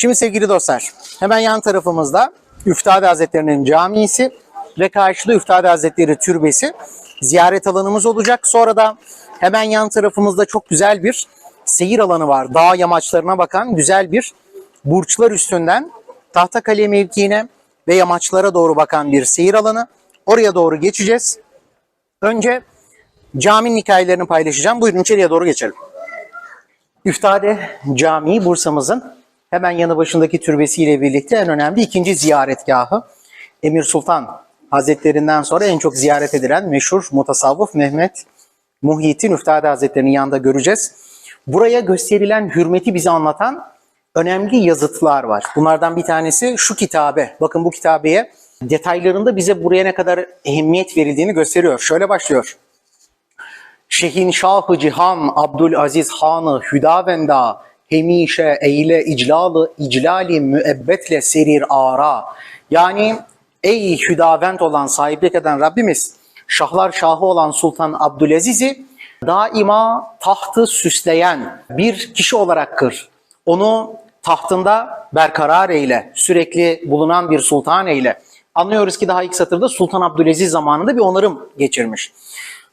Şimdi sevgili dostlar, hemen yan tarafımızda Üftade Hazretleri'nin camisi ve karşıda Üftade Hazretleri türbesi ziyaret alanımız olacak. Sonra da hemen yan tarafımızda çok güzel bir seyir alanı var. Dağ yamaçlarına bakan güzel bir burçlar üstünden Tahtakale mevkiine ve yamaçlara doğru bakan bir seyir alanı. Oraya doğru geçeceğiz. Önce caminin hikayelerini paylaşacağım. Buyurun içeriye doğru geçelim. Üftade Camii Bursa'mızın hemen yanı başındaki türbesiyle birlikte en önemli ikinci ziyaretgahı. Emir Sultan Hazretlerinden sonra en çok ziyaret edilen meşhur mutasavvıf Mehmet Muhyiddin Üftade Hazretleri'nin yanında göreceğiz. Buraya gösterilen hürmeti bize anlatan önemli yazıtlar var. Bunlardan bir tanesi şu kitabe. Bakın bu kitabeye detaylarında bize buraya ne kadar ehemmiyet verildiğini gösteriyor. Şöyle başlıyor. Şehinşahı Cihan Abdülaziz Hanı Hüdavenda hemişe eyle iclalı iclali müebbetle serir ara. Yani ey hüdavend olan sahiplik eden Rabbimiz şahlar şahı olan Sultan Abdülaziz'i daima tahtı süsleyen bir kişi olarak kır. Onu tahtında berkarar eyle, sürekli bulunan bir sultan eyle. Anlıyoruz ki daha ilk satırda Sultan Abdülaziz zamanında bir onarım geçirmiş.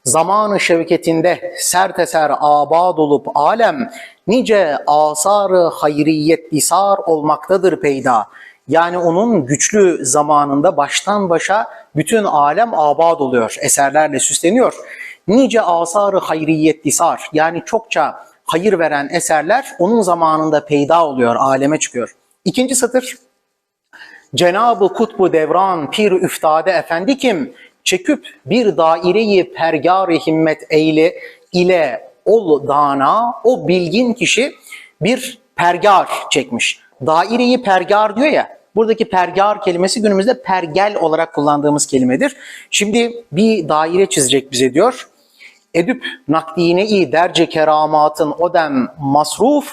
Zamanı şevketinde serteser abad olup alem, nice asarı hayriyet disar olmaktadır peyda. Yani onun güçlü zamanında baştan başa bütün alem abad oluyor, eserlerle süsleniyor. Nice asarı hayriyet disar, yani çokça hayır veren eserler onun zamanında peyda oluyor, aleme çıkıyor. İkinci satır, Cenab-ı Kutbu Devran Pir Üftade Efendi kim? Çeküp bir daireyi pergar himmet eyle ile ol dana o bilgin kişi bir pergar çekmiş. Daireyi pergar diyor ya. Buradaki pergar kelimesi günümüzde pergel olarak kullandığımız kelimedir. Şimdi bir daire çizecek bize diyor. Edüp nakdine-i derce keramatın odem masruf.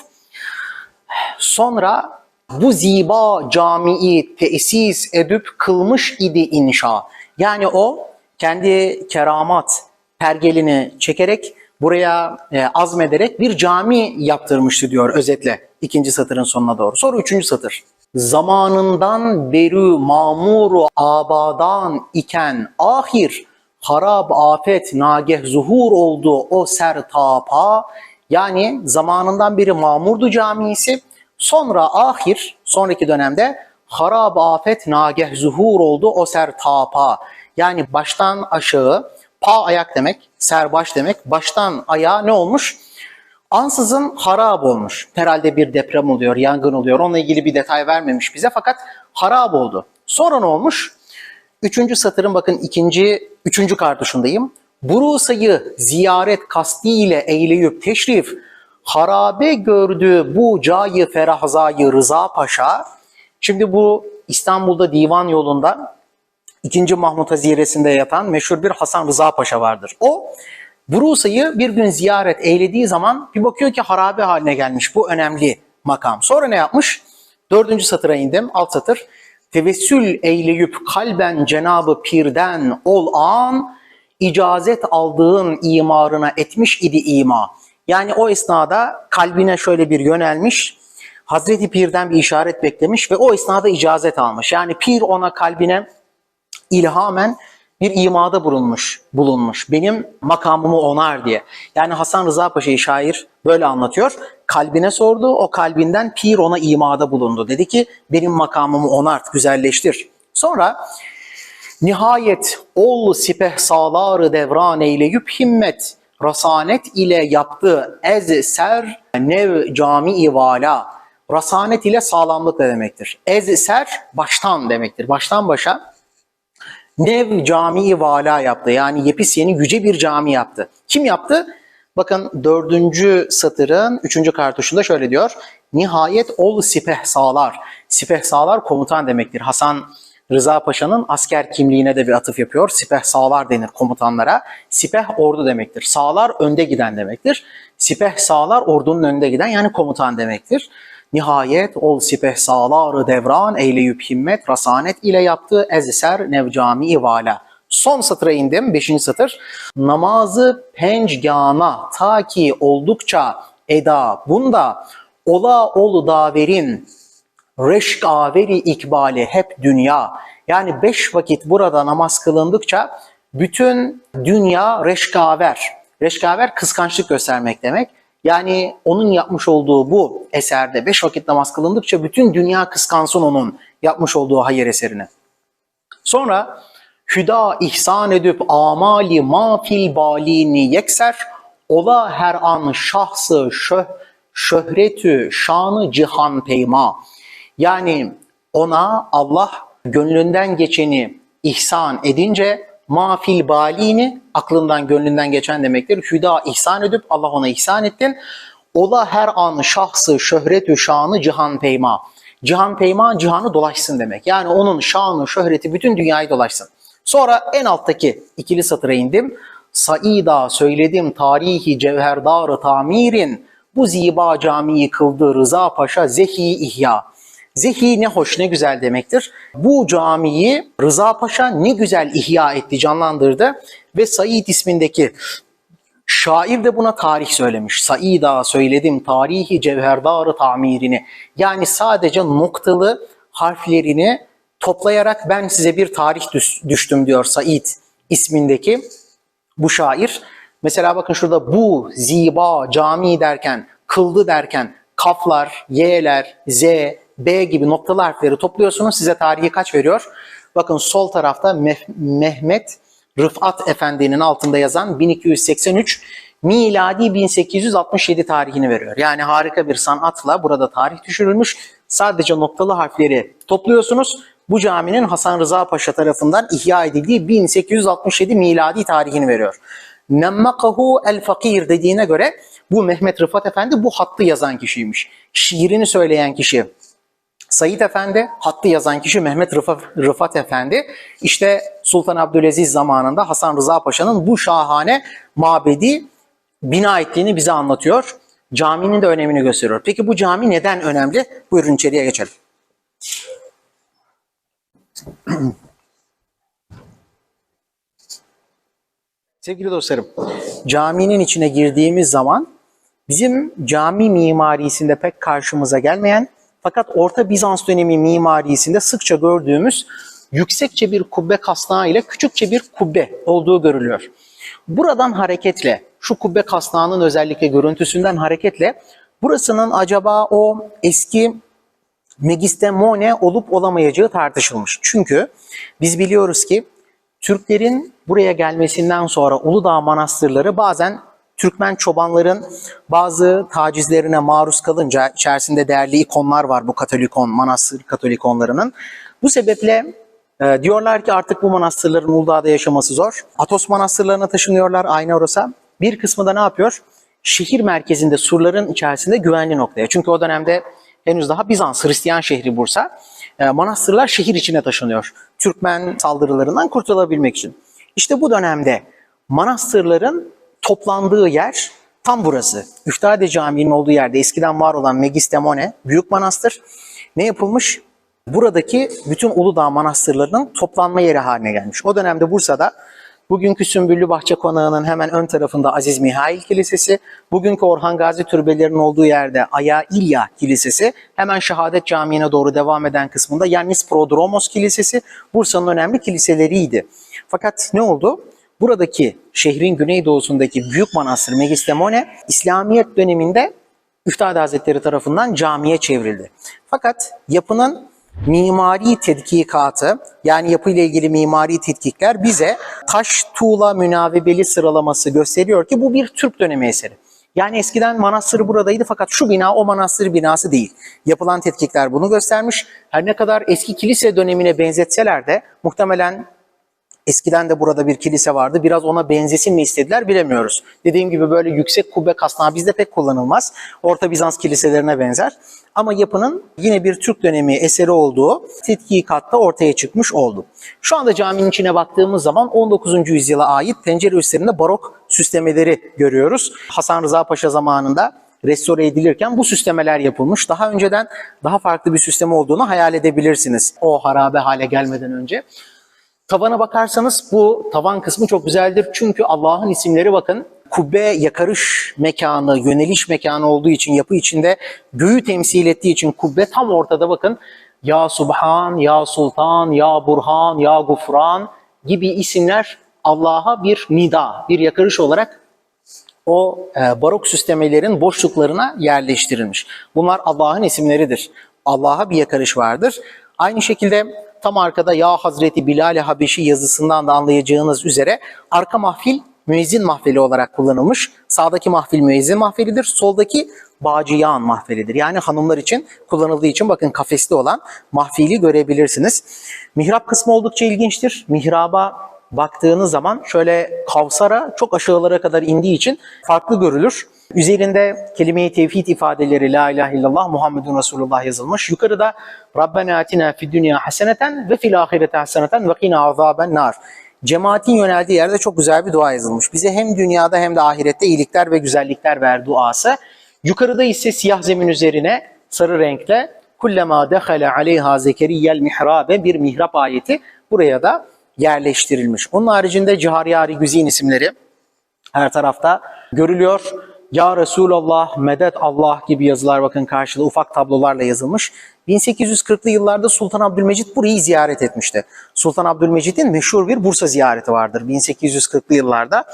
Sonra bu ziba camii tesis edüp kılmış idi inşa. Yani o kendi keramat pergelini çekerek buraya e, azmederek bir cami yaptırmıştı diyor özetle ikinci satırın sonuna doğru. Sonra üçüncü satır. Zamanından beri mamuru abadan iken ahir harab afet nageh zuhur oldu o sertapa yani zamanından beri mamurdu camisi sonra ahir sonraki dönemde harab afet nageh zuhur oldu o sertapa yani baştan aşağı pa ayak demek ser baş demek baştan ayağa ne olmuş? Ansızın harap olmuş. Herhalde bir deprem oluyor, yangın oluyor. Onunla ilgili bir detay vermemiş bize fakat harap oldu. Sonra ne olmuş? Üçüncü satırın bakın ikinci, üçüncü kartuşundayım. Burusa'yı ziyaret kastiyle eyleyip teşrif, harabe gördü bu cayı ferahzayı Rıza Paşa. Şimdi bu İstanbul'da divan yolunda 2. Mahmut Haziresinde yatan meşhur bir Hasan Rıza Paşa vardır. O Burusa'yı bir gün ziyaret eylediği zaman bir bakıyor ki harabe haline gelmiş. Bu önemli makam. Sonra ne yapmış? Dördüncü satıra indim. Alt satır. Tevessül eyleyüp kalben Cenabı Pir'den ol an icazet aldığın imarına etmiş idi ima. Yani o esnada kalbine şöyle bir yönelmiş. Hazreti Pir'den bir işaret beklemiş ve o esnada icazet almış. Yani Pir ona kalbine ilhamen bir imada bulunmuş, bulunmuş. Benim makamımı onar diye. Yani Hasan Rıza Paşa'yı şair böyle anlatıyor. Kalbine sordu, o kalbinden pir ona imada bulundu. Dedi ki benim makamımı onart, güzelleştir. Sonra nihayet ol sipeh sağları devran eyleyüp himmet rasanet ile yaptı ez ser nev cami vala. Rasanet ile sağlamlık da demektir. Ez baştan demektir. Baştan başa Nev Camii Vala yaptı. Yani yepis yeni yüce bir cami yaptı. Kim yaptı? Bakın dördüncü satırın üçüncü kartuşunda şöyle diyor. Nihayet ol sipeh sağlar. Sipeh sağlar komutan demektir. Hasan Rıza Paşa'nın asker kimliğine de bir atıf yapıyor. Sipeh sağlar denir komutanlara. Sipeh ordu demektir. Sağlar önde giden demektir. Sipeh sağlar ordunun önünde giden yani komutan demektir. Nihayet ol sipeh sağları devran eyleyüp himmet rasanet ile yaptığı ezer nevcami vala. Son satıra indim. Beşinci satır. Namazı pencgana ta ki oldukça eda bunda ola olu daverin reşkaveri ikbali hep dünya. Yani beş vakit burada namaz kılındıkça bütün dünya reşkaver. Reşkaver kıskançlık göstermek demek. Yani onun yapmış olduğu bu eserde beş vakit namaz kılındıkça bütün dünya kıskansın onun yapmış olduğu hayır eserini. Sonra hüda ihsan edip amali mafil balini yekser ola her an şahsı şöh, şöhretü şanı cihan peyma. Yani ona Allah gönlünden geçeni ihsan edince mafil balini aklından gönlünden geçen demektir. Hüda ihsan edip Allah ona ihsan ettin. Ola her an şahsı şöhretü şanı cihan peyma. Cihan peyma cihanı dolaşsın demek. Yani onun şanı şöhreti bütün dünyayı dolaşsın. Sonra en alttaki ikili satıra indim. Saida söyledim tarihi cevherdarı tamirin. Bu ziba camiyi kıldı Rıza Paşa zehi ihya. Zehi ne hoş ne güzel demektir. Bu camiyi Rıza Paşa ne güzel ihya etti, canlandırdı ve Said ismindeki şair de buna tarih söylemiş. Saida söyledim tarihi cevherdarı tamirini. Yani sadece noktalı harflerini toplayarak ben size bir tarih düş- düştüm diyor Said ismindeki bu şair. Mesela bakın şurada bu ziba cami derken, kıldı derken kaflar, y'ler, z, b gibi noktalı harfleri topluyorsunuz. Size tarihi kaç veriyor? Bakın sol tarafta Meh- Mehmet Rıfat Efendi'nin altında yazan 1283 miladi 1867 tarihini veriyor. Yani harika bir sanatla burada tarih düşürülmüş. Sadece noktalı harfleri topluyorsunuz. Bu caminin Hasan Rıza Paşa tarafından ihya edildiği 1867 miladi tarihini veriyor. Nemmakahu el fakir dediğine göre bu Mehmet Rıfat Efendi bu hattı yazan kişiymiş. Şiirini söyleyen kişi Said Efendi, hattı yazan kişi Mehmet Rıfat, Rıfat Efendi. İşte Sultan Abdülaziz zamanında Hasan Rıza Paşa'nın bu şahane mabedi bina ettiğini bize anlatıyor. Caminin de önemini gösteriyor. Peki bu cami neden önemli? Buyurun içeriye geçelim. Sevgili dostlarım, caminin içine girdiğimiz zaman bizim cami mimarisinde pek karşımıza gelmeyen fakat Orta Bizans dönemi mimarisinde sıkça gördüğümüz yüksekçe bir kubbe kasnağı ile küçükçe bir kubbe olduğu görülüyor. Buradan hareketle, şu kubbe kasnağının özellikle görüntüsünden hareketle burasının acaba o eski Megistemone olup olamayacağı tartışılmış. Çünkü biz biliyoruz ki Türklerin buraya gelmesinden sonra Uludağ manastırları bazen Türkmen çobanların bazı tacizlerine maruz kalınca içerisinde değerli ikonlar var bu katolikon, manastır katolikonlarının. Bu sebeple e, diyorlar ki artık bu manastırların Uludağ'da yaşaması zor. Atos manastırlarına taşınıyorlar aynı orası. Bir kısmı da ne yapıyor? Şehir merkezinde surların içerisinde güvenli noktaya. Çünkü o dönemde henüz daha Bizans, Hristiyan şehri Bursa. E, manastırlar şehir içine taşınıyor. Türkmen saldırılarından kurtulabilmek için. İşte bu dönemde manastırların toplandığı yer tam burası. Üftade Camii'nin olduğu yerde eskiden var olan Megistemone, Büyük Manastır. Ne yapılmış? Buradaki bütün Uludağ manastırlarının toplanma yeri haline gelmiş. O dönemde Bursa'da bugünkü Sümbüllü Bahçe Konağı'nın hemen ön tarafında Aziz Mihail Kilisesi, bugünkü Orhan Gazi türbelerinin olduğu yerde Aya İlya Kilisesi, hemen Şehadet Camii'ne doğru devam eden kısmında Yannis Prodromos Kilisesi Bursa'nın önemli kiliseleriydi. Fakat ne oldu? Buradaki şehrin güneydoğusundaki büyük manastır Megistemone İslamiyet döneminde Üftade Hazretleri tarafından camiye çevrildi. Fakat yapının mimari tetkikatı yani yapıyla ilgili mimari tetkikler bize taş tuğla münavebeli sıralaması gösteriyor ki bu bir Türk dönemi eseri. Yani eskiden manastır buradaydı fakat şu bina o manastır binası değil. Yapılan tetkikler bunu göstermiş. Her ne kadar eski kilise dönemine benzetseler de muhtemelen Eskiden de burada bir kilise vardı. Biraz ona benzesin mi istediler bilemiyoruz. Dediğim gibi böyle yüksek kubbe kasnağı bizde pek kullanılmaz. Orta Bizans kiliselerine benzer. Ama yapının yine bir Türk dönemi eseri olduğu tetkikatta ortaya çıkmış oldu. Şu anda caminin içine baktığımız zaman 19. yüzyıla ait pencere üstlerinde barok süslemeleri görüyoruz. Hasan Rıza Paşa zamanında restore edilirken bu süslemeler yapılmış. Daha önceden daha farklı bir süsleme olduğunu hayal edebilirsiniz. O harabe hale gelmeden önce. Tavana bakarsanız bu tavan kısmı çok güzeldir. Çünkü Allah'ın isimleri bakın kubbe yakarış mekanı, yöneliş mekanı olduğu için yapı içinde göğü temsil ettiği için kubbe tam ortada bakın. Ya Subhan, Ya Sultan, Ya Burhan, Ya Gufran gibi isimler Allah'a bir nida, bir yakarış olarak o e, barok süslemelerin boşluklarına yerleştirilmiş. Bunlar Allah'ın isimleridir. Allah'a bir yakarış vardır. Aynı şekilde tam arkada Ya Hazreti Bilal-i Habeşi yazısından da anlayacağınız üzere arka mahfil müezzin mahfili olarak kullanılmış. Sağdaki mahfil müezzin mahfilidir. Soldaki Bağcıyan mahfilidir. Yani hanımlar için kullanıldığı için bakın kafesli olan mahfili görebilirsiniz. Mihrap kısmı oldukça ilginçtir. Mihraba baktığınız zaman şöyle Kavsar'a çok aşağılara kadar indiği için farklı görülür. Üzerinde kelime-i tevhid ifadeleri La ilahe illallah Muhammedun Resulullah yazılmış. Yukarıda Rabbena atina fid dünya haseneten ve fil ahirete haseneten ve qina azaben nar. Cemaatin yöneldiği yerde çok güzel bir dua yazılmış. Bize hem dünyada hem de ahirette iyilikler ve güzellikler ver duası. Yukarıda ise siyah zemin üzerine sarı renkle kullema dehale aleyha zekeriyel mihrabe bir mihrap ayeti buraya da yerleştirilmiş. Onun haricinde Cihariyari Güzin isimleri her tarafta görülüyor. Ya Resulallah, Medet Allah gibi yazılar bakın karşıda ufak tablolarla yazılmış. 1840'lı yıllarda Sultan Abdülmecit burayı ziyaret etmişti. Sultan Abdülmecit'in meşhur bir Bursa ziyareti vardır 1840'lı yıllarda.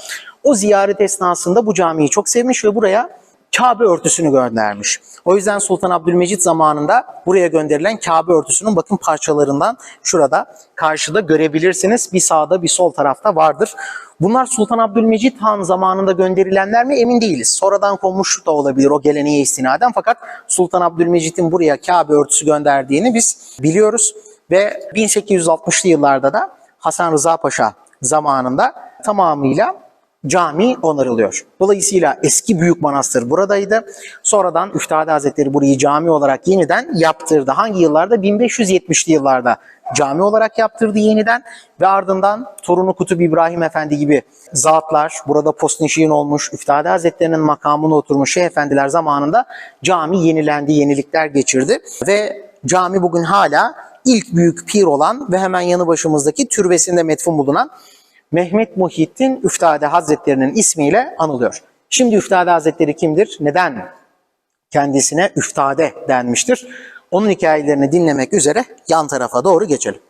O ziyaret esnasında bu camiyi çok sevmiş ve buraya Kabe örtüsünü göndermiş. O yüzden Sultan Abdülmecit zamanında buraya gönderilen Kabe örtüsünün bakın parçalarından şurada karşıda görebilirsiniz. Bir sağda bir sol tarafta vardır. Bunlar Sultan Abdülmecit Han zamanında gönderilenler mi emin değiliz. Sonradan konmuş da olabilir o geleneğe istinaden fakat Sultan Abdülmecit'in buraya Kabe örtüsü gönderdiğini biz biliyoruz. Ve 1860'lı yıllarda da Hasan Rıza Paşa zamanında tamamıyla cami onarılıyor. Dolayısıyla eski büyük manastır buradaydı. Sonradan Üftade Hazretleri burayı cami olarak yeniden yaptırdı. Hangi yıllarda? 1570'li yıllarda cami olarak yaptırdı yeniden ve ardından torunu Kutup İbrahim Efendi gibi zatlar burada postneşiğin olmuş, Üftade Hazretleri'nin makamına oturmuş şeyh efendiler zamanında cami yenilendi, yenilikler geçirdi ve cami bugün hala ilk büyük pir olan ve hemen yanı başımızdaki türbesinde metfun bulunan Mehmet Muhittin Üftade Hazretlerinin ismiyle anılıyor. Şimdi Üftade Hazretleri kimdir? Neden kendisine Üftade denmiştir? Onun hikayelerini dinlemek üzere yan tarafa doğru geçelim.